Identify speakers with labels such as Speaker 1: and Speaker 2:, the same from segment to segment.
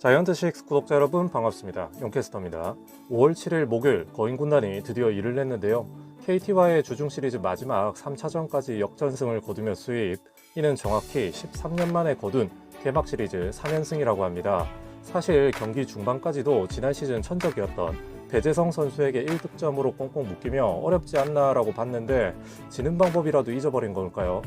Speaker 1: 자이언트6 구독자 여러분 반갑습니다. 용캐스터입니다. 5월 7일 목요일 거인 군단이 드디어 일을 냈는데요. KT와의 주중 시리즈 마지막 3차전까지 역전승을 거두며 수입. 이는 정확히 13년 만에 거둔 개막 시리즈 3연승이라고 합니다. 사실 경기 중반까지도 지난 시즌 천적이었던 배재성 선수에게 1득점으로 꽁꽁 묶이며 어렵지 않나라고 봤는데 지는 방법이라도 잊어버린 걸까요?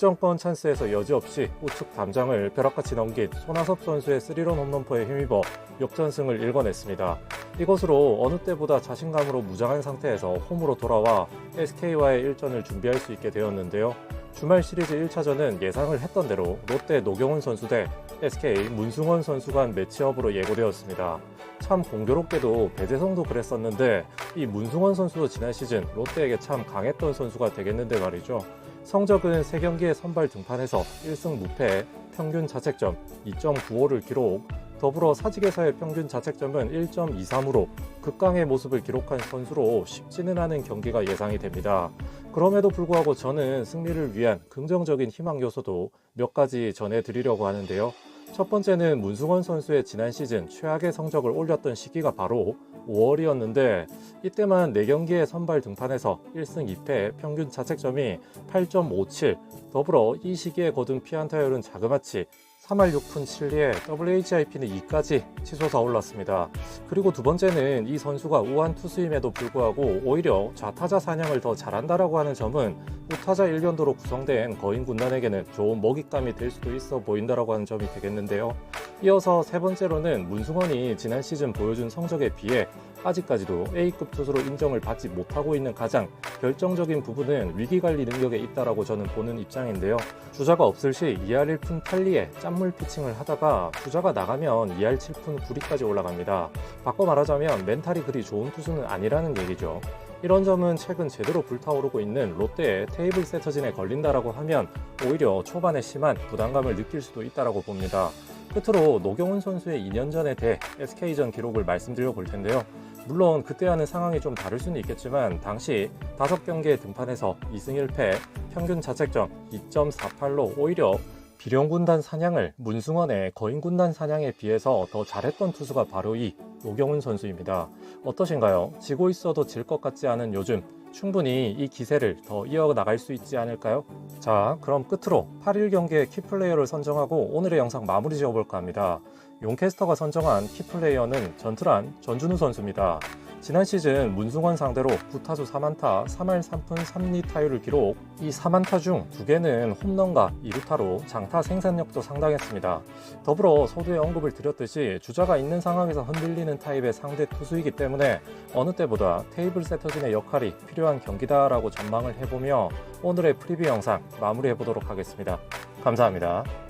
Speaker 1: 득점권 찬스에서 여지없이 우측 담장을 벼락같이 넘긴 손아섭 선수의 스리런 홈런포에 힘입어 역전승을 일궈냈습니다. 이것으로 어느 때보다 자신감으로 무장한 상태에서 홈으로 돌아와 SK와의 일전을 준비할 수 있게 되었는데요. 주말 시리즈 1차전은 예상을 했던 대로 롯데 노경훈 선수 대 SK 문승원 선수 간 매치업으로 예고되었습니다. 참 공교롭게도 배재성도 그랬었는데 이 문승원 선수도 지난 시즌 롯데에게 참 강했던 선수가 되겠는데 말이죠. 성적은 3경기에 선발 등판해서 1승 무패, 평균 자책점 2.95를 기록, 더불어 사직에서의 평균 자책점은 1.23으로 극강의 모습을 기록한 선수로 쉽지는 않은 경기가 예상이 됩니다. 그럼에도 불구하고 저는 승리를 위한 긍정적인 희망 요소도 몇 가지 전해드리려고 하는데요. 첫 번째는 문승원 선수의 지난 시즌 최악의 성적을 올렸던 시기가 바로 5월이었는데 이때만 4경기에 선발 등판해서 1승 2패 평균 자책점이 8.57 더불어 이 시기에 거둔 피안타율은 자그마치 3할 6푼 7리에 WHIP는 2까지 치솟아 올랐습니다. 그리고 두 번째는 이 선수가 우한 투수임에도 불구하고 오히려 좌타자 사냥을 더 잘한다라고 하는 점은 우타자 일변도로 구성된 거인 군단에게는 좋은 먹잇감이 될 수도 있어 보인다라고 하는 점이 되겠는데요. 이어서 세 번째로는 문승원이 지난 시즌 보여준 성적에 비해 아직까지도 A급 투수로 인정을 받지 못하고 있는 가장 결정적인 부분은 위기관리 능력에 있다라고 저는 보는 입장인데요. 주자가 없을 시 2할 1푼 8리에 짠물 피칭을 하다가 주자가 나가면 2할 7푼 9리까지 올라갑니다. 바꿔 말하자면 멘탈이 그리 좋은 투수는 아니라는 얘기죠. 이런 점은 최근 제대로 불타오르고 있는 롯데의 테이블 세터진에 걸린다라고 하면 오히려 초반에 심한 부담감을 느낄 수도 있다라고 봅니다. 끝으로 노경훈 선수의 2년 전에 대 SK전 기록을 말씀드려 볼 텐데요. 물론 그때와는 상황이 좀 다를 수는 있겠지만 당시 5경기에 등판해서 2승 1패 평균 자책점 2.48로 오히려 비룡군단 사냥을 문승원의 거인군단 사냥에 비해서 더 잘했던 투수가 바로 이 노경훈 선수입니다. 어떠신가요? 지고 있어도 질 것 같지 않은 요즘 충분히 이 기세를 더 이어나갈 수 있지 않을까요? 자, 그럼 끝으로 8일 경기의 키플레이어를 선정하고 오늘의 영상 마무리 지어볼까 합니다. 용캐스터가 선정한 키플레이어는 전투란 전준우 선수입니다. 지난 시즌 문승원 상대로 9타수 4만타, 3할 3푼 3리 타율을 기록, 이 4만타 중 2개는 홈런과 2루타로 장타 생산력도 상당했습니다. 더불어 소두에 언급을 드렸듯이 주자가 있는 상황에서 흔들리는 타입의 상대 투수이기 때문에 어느 때보다 테이블 세터진의 역할이 필요한 경기다라고 전망을 해보며 오늘의 프리뷰 영상 마무리해보도록 하겠습니다. 감사합니다.